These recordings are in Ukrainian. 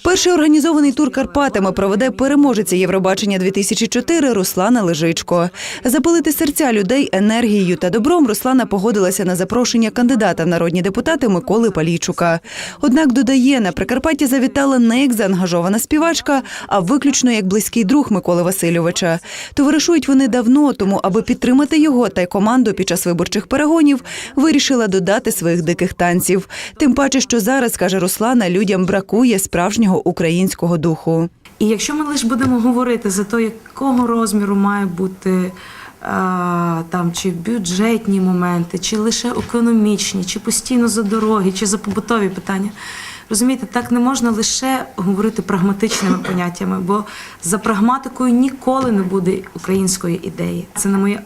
Перший організований тур Карпатами проведе переможеця Євробачення 2004 Руслана Лежичко. Запалити серця людей енергією та добром Руслана погодилася на запрошення кандидата в народні депутати Миколи Палійчука. Однак додає, на Прикарпатті завітала не як заангажована співачка, а виключно як близький друг Миколи Васильовича. Товаришують вони давно, тому аби підтримати його та й команду під час виборчих перегонів, вирішила додати своїх диких танців. Тим паче, що зараз, каже Руслана, людям бракує справжнього українського духу. І якщо ми лише будемо говорити за те, якого розміру має бути е, там чи бюджетні моменти, чи лише економічні, чи постійно за дороги, чи за побутові питання. Розумієте, так не можна лише говорити прагматичними поняттями, бо за прагматикою ніколи не буде української ідеї. Це на моє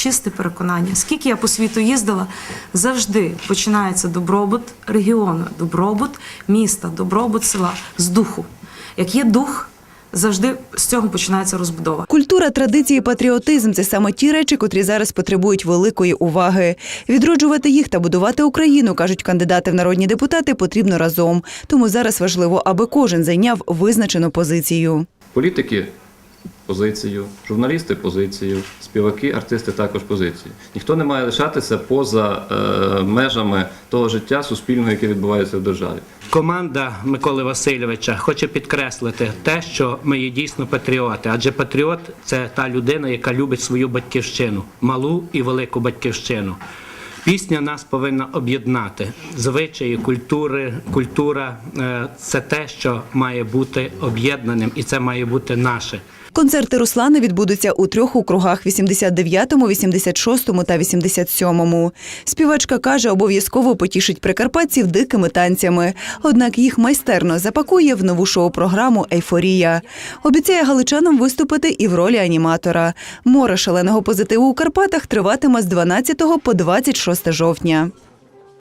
чисте переконання. Скільки я по світу їздила, завжди починається добробут регіону, добробут міста, добробут села з духу. Як є дух, завжди з цього починається розбудова. Культура, традиції, патріотизм це саме ті речі, котрі зараз потребують великої уваги. Відроджувати їх та будувати Україну, кажуть кандидати в народні депутати, потрібно разом. Тому зараз важливо, аби кожен зайняв визначену позицію. Політики позицію, журналісти позицію, співаки, артисти також позицію. Ніхто не має лишатися поза е, межами того життя суспільного, яке відбувається в державі. Команда Миколи Васильовича хоче підкреслити те, що ми є дійсно патріоти. Адже патріот це та людина, яка любить свою батьківщину, малу і велику батьківщину. Пісня нас повинна об'єднати. Звичаї, культури, культура е, це те, що має бути об'єднаним, і це має бути наше. Концерти Руслани відбудуться у трьох округах – 89-му, 86-му та 87-му. Співачка каже, обов'язково потішить прикарпатців дикими танцями. Однак їх майстерно запакує в нову шоу-програму «Ейфорія». Обіцяє галичанам виступити і в ролі аніматора. Море шаленого позитиву у Карпатах триватиме з 12 по 26 жовтня.